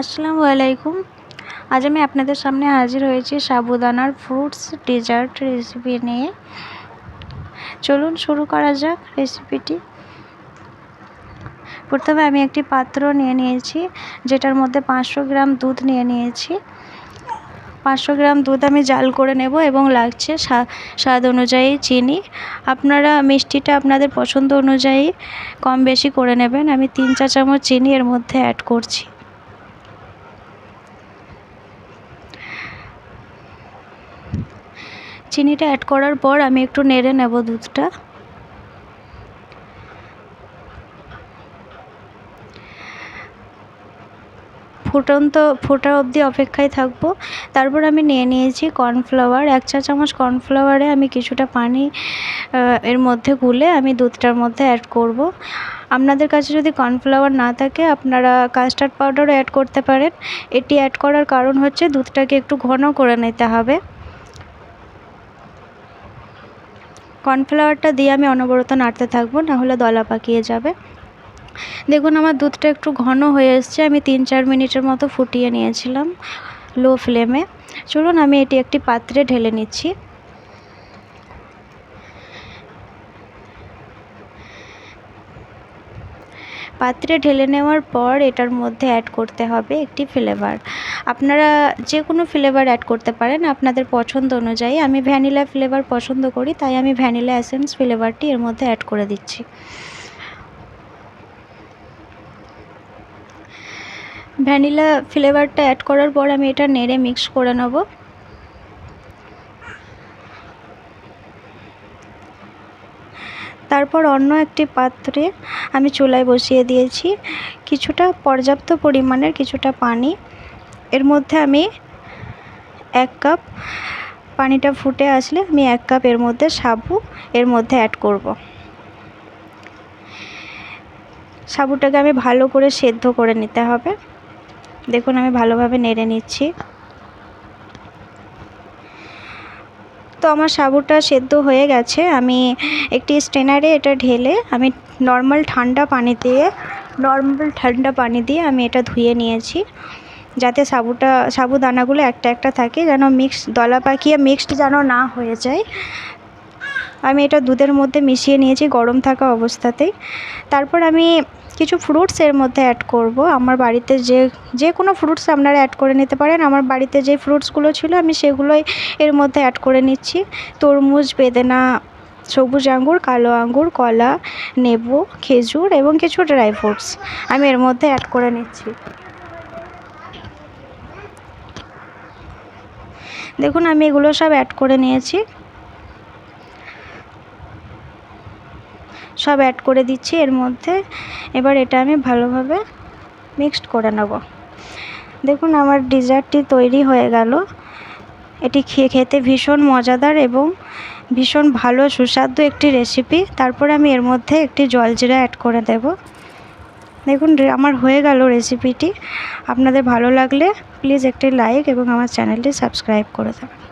আসসালামু আলাইকুম। আজ আমি আপনাদের সামনে হাজির হয়েছি সাবুদানার ফ্রুটস ডেজার্ট রেসিপি নিয়ে। চলুন শুরু করা যাক রেসিপিটি প্রথমে আমি একটি পাত্র নিয়ে নিয়েছি, যেটার মধ্যে পাঁচশো গ্রাম দুধ নিয়ে নিয়েছি। পাঁচশো গ্রাম দুধ আমি জাল করে নেব এবং লাগছে স্বাদ অনুযায়ী চিনি। আপনারা মিষ্টিটা আপনাদের পছন্দ অনুযায়ী কম বেশি করে নেবেন। আমি তিন চা চামচ চিনি এর মধ্যে অ্যাড করছি। চিনিটা অ্যাড করার পর আমি একটু নেড়ে নেব দুধটা। ফুটন্ত, ফোটা অবধি অপেক্ষায় থাকব। তারপর আমি নিয়ে নিয়েছি কর্নফ্লাওয়ার এক চা চামচ কর্নফ্লাওয়ারে আমি কিছুটা পানি এর মধ্যে গুলে আমি দুধটার মধ্যে অ্যাড করব। আপনাদের কাছে যদি কর্নফ্লাওয়ার না থাকে, আপনারা কাস্টার্ড পাউডারও অ্যাড করতে পারেন। এটি অ্যাড করার কারণ হচ্ছে দুধটাকে একটু ঘন করে নিতে হবে। কর্নফ্লাওয়ারটা দিয়ে আমি অনবরত নাড়তে থাকব, নাহলে দলা পাকিয়ে যাবে। দেখুন, আমার দুধটা একটু ঘন হয়ে এসছে, আমি তিন চার মিনিটের মতো ফুটিয়ে নিয়েছিলাম লো ফ্লেমে। চলুন, আমি এটি একটি পাত্রে ঢেলে নিচ্ছি। পাত্রে ঢেলে নেওয়ার পর এটার মধ্যে অ্যাড করতে হবে একটি ফ্লেভার আপনারা যে কোনো ফ্লেভার অ্যাড করতে পারেন আপনাদের পছন্দ অনুযায়ী। আমি ভ্যানিলা ফ্লেভার পছন্দ করি, তাই আমি ভ্যানিলা অ্যাসেন্স ফ্লেভারটি এর মধ্যে অ্যাড করে দিচ্ছি। ভ্যানিলা ফ্লেভারটা অ্যাড করার পর আমি এটা নেড়ে মিক্স করে নেব। তারপর অন্য একটি পাত্রে আমি চুলায় বসিয়ে দিয়েছি কিছুটা পর্যাপ্ত পরিমাণের কিছুটা পানি। এর মধ্যে আমি এক কাপ, পানিটা ফুটে আসলে আমি এক কাপ এর মধ্যে সাবু এর মধ্যে অ্যাড করব। সাবুটাকে আমি ভালো করে সেদ্ধ করে নিতে হবে। দেখুন আমি ভালোভাবে নেড়ে নিচ্ছি। তো আমার সাবুটা সেদ্ধ হয়ে গেছে। আমি একটি স্ট্রেনারে এটা ঢেলে আমি নর্মাল ঠান্ডা পানি দিয়ে নর্মাল ঠান্ডা পানি দিয়ে আমি এটা ধুয়ে নিয়েছি। যাতে সাবুটা সাবুদানাগুলো একটা একটা থাকে যেন মিক্স দলা পাকিয়ে মিক্সড যেন না হয়ে যায়। আমি এটা দুধের মধ্যে মিশিয়ে নিয়েছি গরম থাকা অবস্থাতেই। তারপর আমি কিছু ফ্রুটস এর মধ্যে অ্যাড করব। আমার বাড়িতে যে যে কোনো ফ্রুটস আপনারা অ্যাড করে নিতে পারেন। আমার বাড়িতে যে ফ্রুটসগুলো ছিল, আমি সেগুলোই এর মধ্যে অ্যাড করে নিচ্ছি। তরমুজ, বেদেনা, সবুজ আঙ্গুর, কালো আঙ্গুর, কলা, নেবু, খেজুর এবং কিছু ড্রাই ফ্রুটস আমি এর মধ্যে অ্যাড করে নিচ্ছি। দেখুন, আমি এগুলো সব অ্যাড করে নিয়েছি। সব অ্যাড করে দিচ্ছি এর মধ্যে। এবার এটা আমি ভালোভাবে মিক্সড করে নেব। দেখুন আমার ডিজার্টটি তৈরি হয়ে গেল। এটি খেয়ে খেতে ভীষণ মজাদার এবং ভীষণ ভালো, সুস্বাদু একটি রেসিপি তারপর আমি এর মধ্যে একটি জলজিরা অ্যাড করে দেব। দেখুন আমার হয়ে গেল রেসিপিটি আপনাদের ভালো লাগলে প্লিজ একটি লাইক এবং আমার চ্যানেলটি সাবস্ক্রাইব করে দেবেন।